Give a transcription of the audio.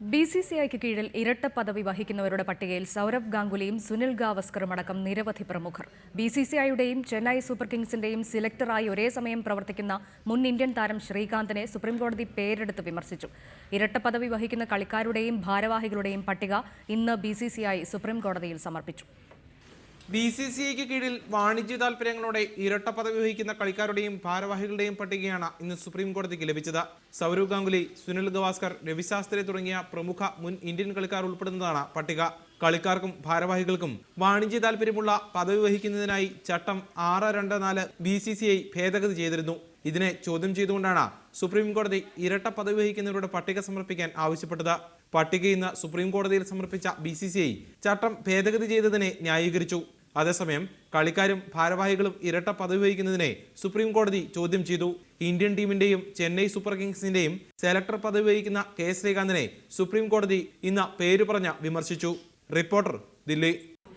B C C ഐക്ക് കീഴിൽ ഇരട്ട പദവി വഹിക്കുന്നവരുടെ പട്ടികയിൽ സൌരഭ് ഗാംഗുലിയും സുനിൽ ഗാവസ്കറും അടക്കം നിരവധി പ്രമുഖർ. ബി സി സി ഐയുടെയും ചെന്നൈ സൂപ്പർ കിങ്സിന്റെയും സിലക്ടറായി ഒരേ സമയം പ്രവർത്തിക്കുന്ന മുൻ ഇന്ത്യൻ താരം ശ്രീകാന്തിനെ സുപ്രീംകോടതി പേരെടുത്ത് വിമർശിച്ചു. ഇരട്ട പദവി വഹിക്കുന്ന കളിക്കാരുടെയും ഭാരവാഹികളുടെയും പട്ടിക ഇന്ന് ബി സി സി ഐ സുപ്രീംകോടതിയിൽ സമർപ്പിച്ചു. ബി സി സി ഐക്ക് കീഴിൽ വാണിജ്യ താൽപര്യങ്ങളോടെ ഇരട്ട പദവി വഹിക്കുന്ന കളിക്കാരുടെയും ഭാരവാഹികളുടെയും പട്ടികയാണ് ഇന്ന് സുപ്രീം കോടതിക്ക് ലഭിച്ചത്. സൗരവ് ഗാംഗുലി സുനിൽ ഗവാസ്കർ രവിശാസ്ത്രി തുടങ്ങിയ പ്രമുഖ മുൻ ഇന്ത്യൻ കളിക്കാർ ഉൾപ്പെടുന്നതാണ് പട്ടിക. കളിക്കാർക്കും ഭാരവാഹികൾക്കും വാണിജ്യ താൽപര്യമുള്ള പദവി വഹിക്കുന്നതിനായി ചട്ടം ആറ് രണ്ട് നാല് ബി സി സി ഐ ഭേദഗതി ചെയ്തിരുന്നു. ഇതിനെ ചോദ്യം ചെയ്തുകൊണ്ടാണ് സുപ്രീം കോടതി ഇരട്ട പദവി വഹിക്കുന്നവരുടെ പട്ടിക സമർപ്പിക്കാൻ ആവശ്യപ്പെട്ടത്. പട്ടിക ഇന്ന് സുപ്രീം കോടതിയിൽ സമർപ്പിച്ച ബി സി സി ഐ ചട്ടം ഭേദഗതി ചെയ്തതിനെ ന്യായീകരിച്ചു. അതേസമയം കളിക്കാരും ഭാരവാഹികളും ഇരട്ട പദവി വഹിക്കുന്നതിനെ സുപ്രീം കോടതി ചോദ്യം ചെയ്തു. ഇന്ത്യൻ ടീമിന്റെയും ചെന്നൈ സൂപ്പർ കിങ്സിന്റെയും സെലക്ടർ പദവി വഹിക്കുന്ന കെ ശ്രീകാന്തിനെ സുപ്രീം കോടതി ഇന്ന് പേര് പറഞ്ഞ വിമർശിച്ചു. റിപ്പോർട്ടർ ദില്ലി.